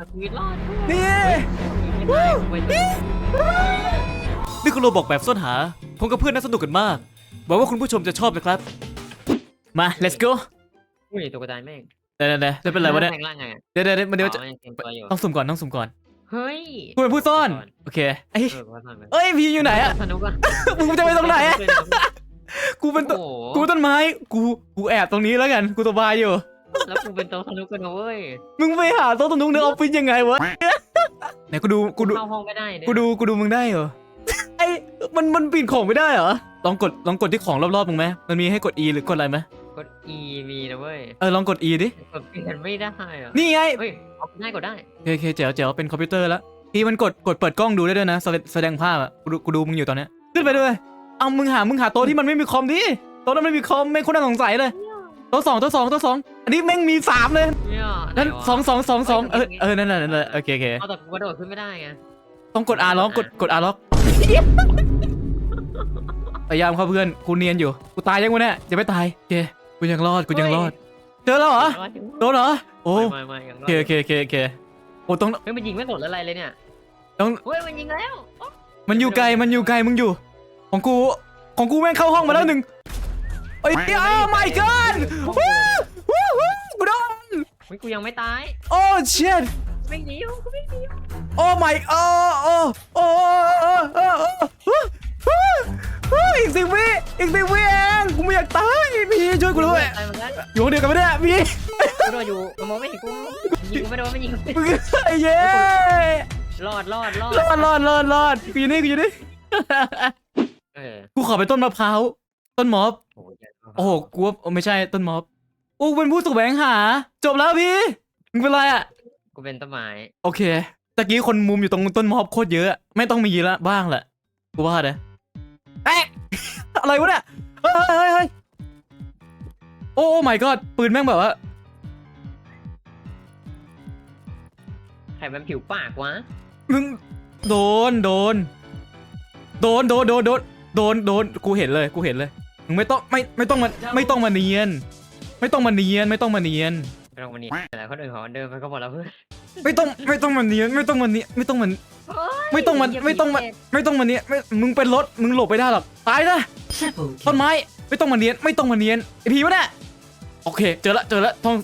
เอาชีวิตรอดด้วยนี่ไม่ได้ไม่ได้นี่คือโรบอกแบบซ่อนหา ผมกับเพื่อนน่าสนุกกันมาก หวังว่าคุณผู้ชมจะชอบนะครับ มา let's go อุ้ยตกใจแม่งเดี๋ยวเดี๋ยวเดี๋ยวจะเป็นอะไรวะเนี่ยแม่งร่างไงอะเดี๋ยวเดี๋ยวเดี๋ยวเดี๋ยวจะอ๋อยังเตรียมตัวอยู่ต้องสุ่มก่อนต้องสุ่มก่อน เฮ้ยคุณเป็นผู้ซ่อน โอเคไอ้ยเออว่าทำไมเอ้ยพี่อยู่ไหนอะสนุกอะมึงจะไปตรงไหนอะกูเป็นตัวโอ้โหกูต้นไม้ กู กูแอบตรงนี้แล้วกัน กูสบายอยู่ แล้วกูเป็นโต๊ะสนุกกันนะเว้ยมึงไปหาโต๊ะตรงนู้นในออฟฟิศยังไงวะไหนกูดูกูดูเข้าห้องไม่ได้เนี่ยกูดูกูดูมึงได้เหรอไอ้มันมันปีนของไม่ได้เหรอลองกดลองกดที่ของรอบๆมึงไหมมันมีให้กด E หรือกดอะไรไหมกด E มีนะเว้ยเออลองกด E ดิกดเปลี่ยนไม่ได้อะนี่ไงเฮ้ยเอาได้กดได้โอเคโอเคเจ๋วเจ๋วเป็นคอมพิวเตอร์แล้วพี่มันกดกดเปิดกล้องดูได้ด้วยนะแสดแสดงภาพอะกูดูกูดูมึงอยู่ตอนเนี้ยขึ้นไปด้วยเอามึงหามึงหาโต๊ะที่มันไม่มีคอมดิโต๊ะนั้นไม่มีคอมไม่งคนน่าสงสัยเลยโต๊ะสองโต๊ะสองโต๊ะสองอันนี้แม่งมีสามเลยเนี่ยนั่นไหวะสองสองสองสองเออเฮ้ยเออนั่นแหละนั่นแหละโอเคโอเคเอาแต่กูกระโดดขึ้นไม่ได้ไงต้องกด R ล็อกกดกด R ล็อกพยายามเข้าเพื่อนกูเนียนอยู่กูตายยังวะเนี่ยยังไม่ตายโอเคกูยังรอดกูยังรอดเจอแล้วเหรอโดนเหรอโอ้ไม่ไม่ไม่ยังรโออดเคโอเคโอเคโอเคโอ้ต้องเฮ้ยมันยิงไม่สนอะไรเลยเนี่ยต้องเฮ้ยมันยิงแล้วมันอยู่ไกลมันอยู่ไกลมึงอยู่ ของกูของกูแม่งเข้าห้องมาแล้วหนึ่ง เอ้ยอ้าว my god วู้วู้วู้กูโดนเฮ้ยกูยังไม่ตายโอ้ shit ไม่หนีวกูไม่หนีวโอ้ my โอ้โอ้โอ้โอ้โอ้โอ้โอ้อีกสิบวิอีกสิบวิเองกูไม่อยากตายพี่ช่วยกูด้วยตายมันแล้วอยู่คนเดียวกันไม่ได้พี่ กูโดนอยู่มันมองไม่เห็นกูยิงกูไม่โดนมันยิงกูมึงไอ้เย้รอดรอดรอดรอดรอดรอดรอดกูอยู่นี่กูอยู่นี่ เออกูขอไปต้นมะพร้าว ต้นมอบ โอ้ย โอ้โหกูว่าโอ้ไม่ใช่ต้นมอบโอ้เป็นผู้แสวงหา จบแล้วพี่มึงเป็นไรอะกูเป็นต้นไม้โอเคตะกี้คนมุมอยู่ตรงต้นมอบโคตรเยอะ ไม่ต้องมีละบ้างแหละกูว่านะเอ๊ะ อะไรวะเนี่ยเฮ้ยเฮ้ยเฮ้ยโอ้ my god ปืนแม่งแบบว่าใครมันผิวปากวะมึงโดนโดน โดนโดนโดนโดนโดนโดนกูเห็นเลยกูเห็นเลย มึงไม่ต้องไม่ไม่ต้องมาไม่ต้องมาเนียน ไม่ต้องมาเนียนไม่ต้องมาเนียน เราวันนี้แต่คนอื่นเขาเดินไปก็หมดแล้วเพื่อนไม่ต้องไม่ต้องมาเนียนไม่ต้องมาเนียนไม่ต้องมันไม่ต้องมันไม่ต้องมันไม่ต้องมาเนียนไม่มึงเป็นรถมึงหลบไปได้หรอกตายนะต้นไม้ไม่ต้องมาเนียนไม่ต้องมาเนียนไอพีวะเนี่ยโอเค เจอละเจอละทอง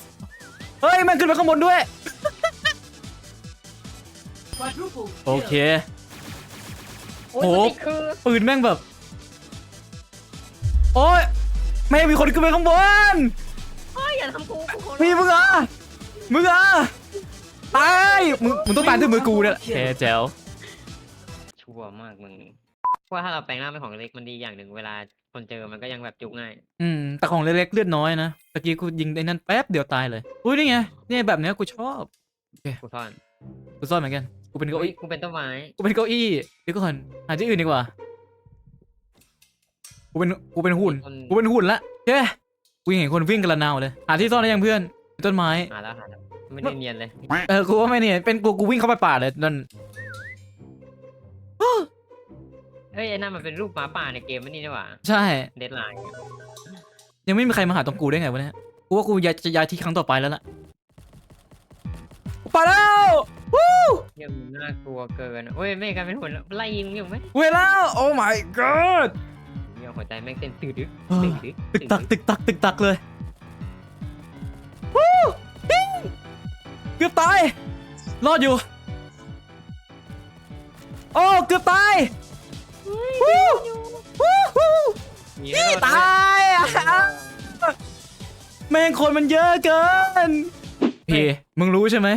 เฮ้ยแม่งขึ้นไปข้างบนด้วยโอเคโอ้ยโอ้มันติดคือปืนแม่งแบบ โอ้ยไม่งมีคนขึ้นไปข้างบนเฮ้ยอย่าทำกูกูขอร้องพี่มึงอะมึงอะตายมึงมึงต้องตายด้วยมือกูเนี่ยแหละแกแจ๋วชั่วมากมึงว่าถ้าเราแปลงร่างเป็นของเล็กมันดีอย่างหนึ่งเวลาคนเจอมันก็ยังแบบจุกง่ายอืมแต่ของเล็กๆเลือดน้อยนะตะกี้กูยิงไอ้นั่นแป๊บเดียวตายเลยอุ้ยนี่ไงเนี่ยแบบเนี้ยกูชอบกูซ่อนกูซ่อนเหมือนกันกูเป็นเก้าเฮ้ยอี้กูเป็นต้นไม้กูเป็นเก้าอี้เดี๋ยวก่อนหาที่อื่นดีกว่า กูเป็นกูเป็นหุ่นคนกูเป็นหุ่นละเฮ้กูยังเห็นคนวิ่งกันละนาวเลยหาที่ซ่อนได้ยังเพื่อนต้นไม้หาแล้วหาแล้วไม่ได้เนียนเลยเออกูว่าไม่เนี่ยเป็นกูกูวิ่งเข้าไปป่าเลยนั่นเฮ้ยไอ้นั่นมันเป็นรูปหมาป่าในเกมมันนี่นี่หว่าใช่ เดดไลน์ยังไม่มีใครมาหาตรงกูได้ไงวะเนี่ย กูว่ากูย้ายจะย้ายที่ครั้งต่อไปแล้วล่ะกูไปแล้ววู้เยี่ยมนน่ากลัวเกินเฮ้ยไม่กันเป็นหุ่นไล่ยิงมึงอยู่ไหมเวลาโอ้ my god เยี่ยม หัวใจแม่งเต้นตึกดึกเออตึกดึกตึกตักตึกตักตึกตักเลยวู้ฮิ้วเกือบตาย รอดอยู่ โอ้ เกือบตายวู้วู้วู้มีนี่ให้รอดตายอะแม่งคนมันเยอะเกิน พี่ มึงรู้ใช่ไหม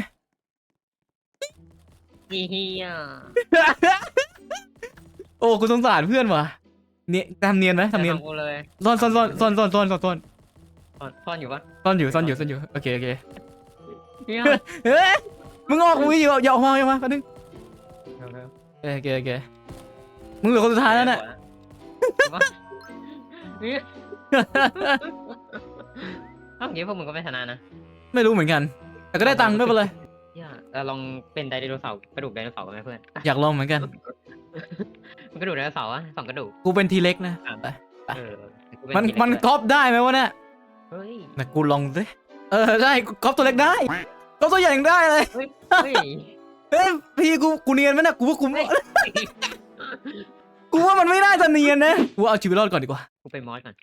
ด้วยเฮียโอ้กูสงสารเพื่อนว่ะ เนี่ยทำเนียนไหมทำเนียนจะกูเลยซ่อนซ่อนซ่อนซ่อนซ่อนซ่อนซ่อนซ่อนซ่อนซ่อนอยู่ปะซ่อนอยู่ซ่อนอยู่ซ่อนอยู่โอเคโอเคเฮียเฮ้ยมึงออกมึงอยู่อย่าออกมาอย่าออกมาแป๊บนึงเร็วโอเคโอเคมึงเหลือคนสุดท้ายแล้วน่ะเฮียเอ้าอย่างงี้พวกมึงก็ไม่ชนะนะ ไม่รู้เหมือนกัน แต่ก็ได้ตังค์ไม่เป็นไรเฮียเราลองเป็นไดโนเสาร์กระดูกไดโนเสาร์กันไหมเพื่อน อยากลองเหมือนกันมัน กระดูกไดโนเสาร์อะสองกระดูก กูเป็นทีเล็กนะอะไปเออกูเป็มันทีเล็กมันด้วยก๊อปได้ไหมวะเนี่ยเฮ้ยนะกูลองสิเออได้กูก๊อปตัวเล็กได้ก็ตัวอย่างได้เลยเฮ้ยเฮ้ยเฮ้ยพี่กูกูเนียนไหมเนี่ยกูว่ากูเฮ้ยกูว่ามันไม่น่าจะเนียนนะกูว่าเอาชีวิตรอดก่อนดีกว่า กูไปมอสก่อน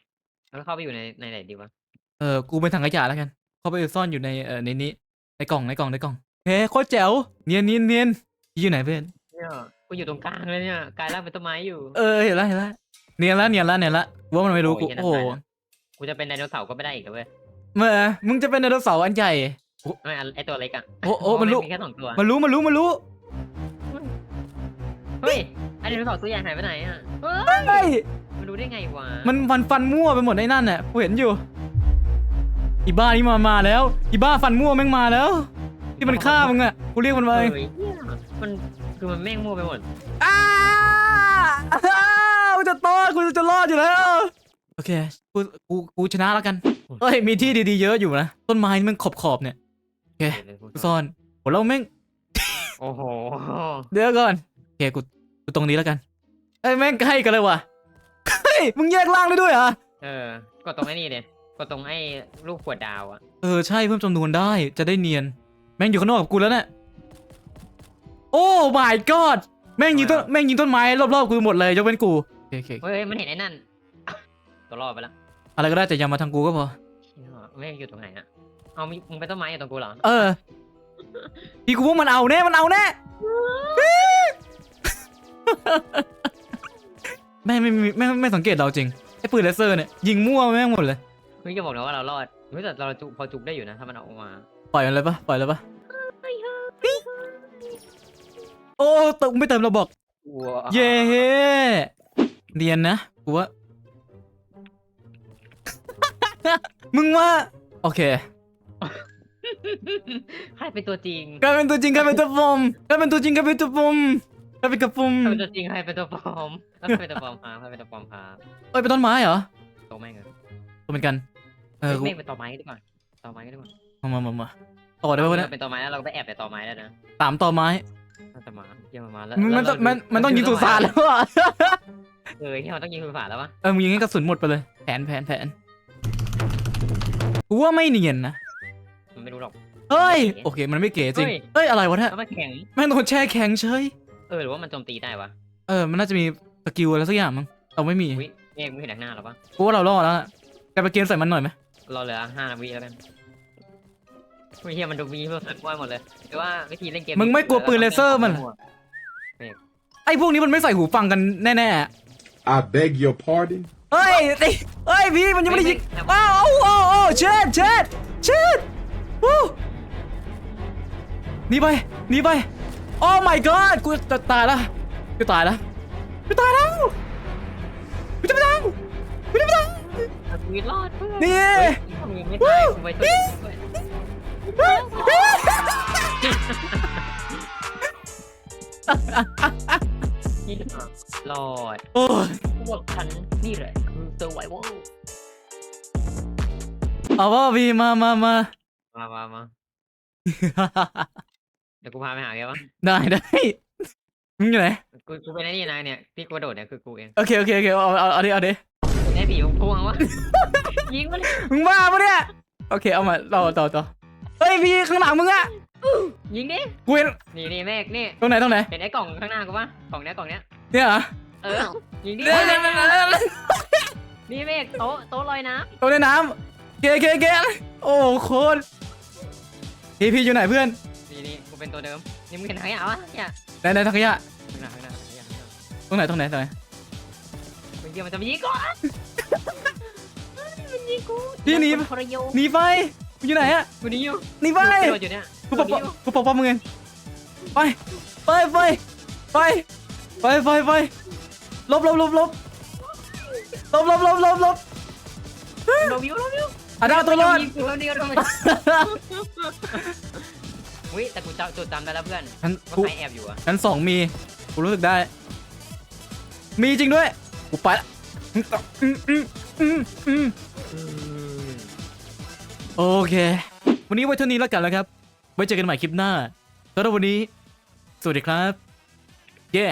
แล้วเข้าไปอยู่ในในไหนดีวะเออ กูเป็นถังขยะแล้วกัน เขาไปซ่อนอยู่ในเออในนี้ ในกล่องในกล่องในกล่องเฮ้ยโคตรแจ๋ว เนียนเนียนเนียนอยู่ไหนเพื่อนเนี่ย กูอยู่ตรงกลางเลยเนี่ยกลายร่างเป็นต้นไม้อยู่ เออเห็นแล้วเห็นแล้วเนียนแล้วเนียนแล้วเนียนแล้วกูว่ามันไม่รู้กูโอ้ยโอ้โหเหี้ยนั่นตายแล้วกูจะเป็นไดโนเสาร์ก็ไม่ได้อีกแล้วเว้ยเมื่อมึงจะเป็นไดโนเสาร์อันใหญ่ไม่อันไอตัวเล็กอะโอ้โอ้มันรู้มีแค่สองตัวมันรู้มันรู้มันรู้เฮ้ยไอไดโนเสาร์ตัวใหญ่หายไปไหนอะเฮ้เฮ้ยยมันรู้ได้ไงวะมันฟันฟันมั่วไปหมดไอ้นั่นน่ะกูเห็นอยู่อีบ้านี่มามาแล้วอีบ้าฟันมั่วแม่งมาแล้ว ที่มันฆ่ามึงอะกูเรียกมันมาเฮ้เอยงเหี้ยมัน คือมันแม่งมั่วไปหมด อ้าอ้าวกูจะตอดกูจะรอดอยู่แล้ว โอเค กู กู กูชนะแล้วกัน เฮ้ย มีที่ดีๆเยอะอยู่นะ ต้นไม้นี่มันขอบขอบๆเนี่ย โอเคกูซ่อนโหเราแม่ง โอ้โห เดี๋ยวก่อน โอเค กู กูตรงนี้แล้วกัน เอ้ย แม่งใกล้กันเลยว่ะ เฮ้ย มึงแยกล่างได้ด้วยเหรอ เออ กดตรงไอ้นี่เลยกดตรงไอ้ลูกขวดดาวอะเออ ใช่ เพิ่มจำนวนได้ จะได้เนียน แม่งอยู่ข้างนอกกับกูแล้วเนี่ยโอ้ my god แม่งยิงต้นแม่งยิงต้นไม้รอบๆกูหมดเลยยกเว้นกูโอเคโอเคเฮ้ยมันเห็นไอ้นั่นตัวรอดไปละอะไรก็ได้แต่อย่ามาทางกูก็พอเชี่ยแม่งอยู่ตรงไหนอะเอามึงมึงเป็นต้นไม้อยู่ตรงกูเหรอเออพี่กูว่ามันเอาแน่มันเอาแน่แม่งไม่ไม่ไม่ไม่ไม่สังเกตเราจริงไอ้ปืนเลเซอร์เนี่ยยิงมั่วแม่งหมดเลยมึงจะบอกนะว่าเรารอดเฮ้ยแต่เราจุพอจุกได้อยู่นะถ้ามันออกมา ปล่อยมันเลยปะปล่อยเลยปะ โอ้ตกไม่เติมเราบอกว้าวเย้เรียนนะกูว่า มึงว่า โอเคใครเป็นตัวจริงกลายเป็นตัวจริงกลายเป็นตัวปลอมกลายเป็นตัวจริงกลายเป็นตัวปลอมกลายเป็นกระปุมใครเป็นตัวจริงใครเป็นตัวปลอมแล้วใครเป็นตัวปลอมครับใครเป็นตัวปลอมครับเอ้ยเป็นต้นไม้เหรอตัวแม่งอะตัวเหมือนกัน เออกูเมฆเป็นตัวไม้ดีกว่าตัวไม้ก็ดีกว่ามามามามาต่อได้ปะวะเนี่ยเราเป็นตัวไม้แล้วเราก็ไปแอบในตัวไม้ได้นะสามต่อไม้ น่าจะมาเยี่ยมมาแล้วมันมันต้องแล้วมันมันต้องยิงสุสานแล้วอะเออที่เราต้องยิงสุสานแล้ววะเออมึงยิงให้กระสุนหมดไปเลยแผนแผนแผนกูว่าไม่เนียนนะมันไม่รู้หรอก เฮ้ยโอเคมันไม่เก๋จริงเฮ้ย เฮ้ยอะไรวะเนี่ยแล้วมันแข็ง แม่งโดนแช่แข็งเฉยเออหรือว่ามันโจมตีได้วะเออมันน่าจะมีสกิลอะไรสักอย่างมั้งเราไม่มีวิเมฆมึงเห็นหน้าหรอปะกูว่าเรารอดแล้วอะแกไปเกมใส่มันหน่อยไหมเราเหลือห้าวิแล้วกัน วิเฮียมันดูมีเพื่อสักว่าหมดเลยแต่ว่าวิธีเล่นเกมมึงไม่กลัวปืนเลเซอร์มันเหรอไอ้พวกนี้มันไม่ใส่หูฟังกันแน่ I beg your pardon? ๆ เฮ้ยติเฮ้ยพี่มันยังไม่ได้ยิงอ้าวโอ้โอ้โอ้เช็ดเช็ดเช็ดวู้หนีไปหนีไป โอ้ my god กูจะตายแล้วกูตายแล้วกูตายแล้วกูจะไม่ตายกูจะไม่ตายชีวิตรอดเพื่อนนี่ เฮ้ยมึงไม่ตายกูไปช่วยด้วยนี่ รอดโอ้ยพวกฉันนี่แหละคือ survival เอาว่าพี่มามามา มามามาเดี๋ยวกูพาไปหาแกวะได้ได้มึงอยู่ไหนกูกูเป็นไอ้นี่นะเนี่ยที่กูกระโดดเนี่ยคือกูเองโอเคโอเคโอเคเอาเอาเอาดิเอาดิไอ้ผีมึงพวงวะยิงมันมึงบ้าปะเนี่ยโอเคเอามาต่อต่อต่อเฮ้ยพี่ข้างหลังมึงอะยิงดิ กูเห็นนี่นี่เมฆนี่ ตรงไหนตรงไหนเห็นไอ้กล่องข้างหน้ากูปะกล่องเนี้ยกล่องเนี้ย เนี่ยเหรอเออ ยิงดิเดี๋ยวเดี๋ยวเดี๋ยวเดี๋ยวนี่เมฆโต๊ะโต๊ะลอยน้ตรงในน้ำเกเกเกโอ้โคตรพี่พี่อยู่ไหนเพื่อนำนี่นี่กูเป็นตัวเดิม นี่มึงเห็นขยะวะเนี่ยไหนไหนทางขยะข้างหน้าข้างหน้าขยะข้างหน้าตรงไหนตรงไหนตรงไหนมึงเดี๋ยวมันจะมายิงกูอะมันยิงกูพี่หนี ทรยศหนีไป มึงอยู่ไหนอะกูหนีอยู่หนีไปกูกระโดดอยู่เนี่ยกูปกป้องกูปกป้องมึงเองไปไปไปไปไปไปไปลบลบลบลบลบลบลบลบลบลบวิวลบวิวอะได้ตัวรอดยิงกูแล้วนี่ก็ทำไมวิแต่กูจำจุดจำได้แล้วเพื่อนฉันว่ากูใครแอบอยู่อะชั้นสองมีกูรู้สึกได้ มีจริงด้วยกูไปละอืมอืมอืมอืม โอเค วันนี้ไว้เท่านี้แล้วกันแล้วครับ ไว้เจอกันใหม่คลิปหน้าสำหรับวันนี้ สวัสดีครับ เย้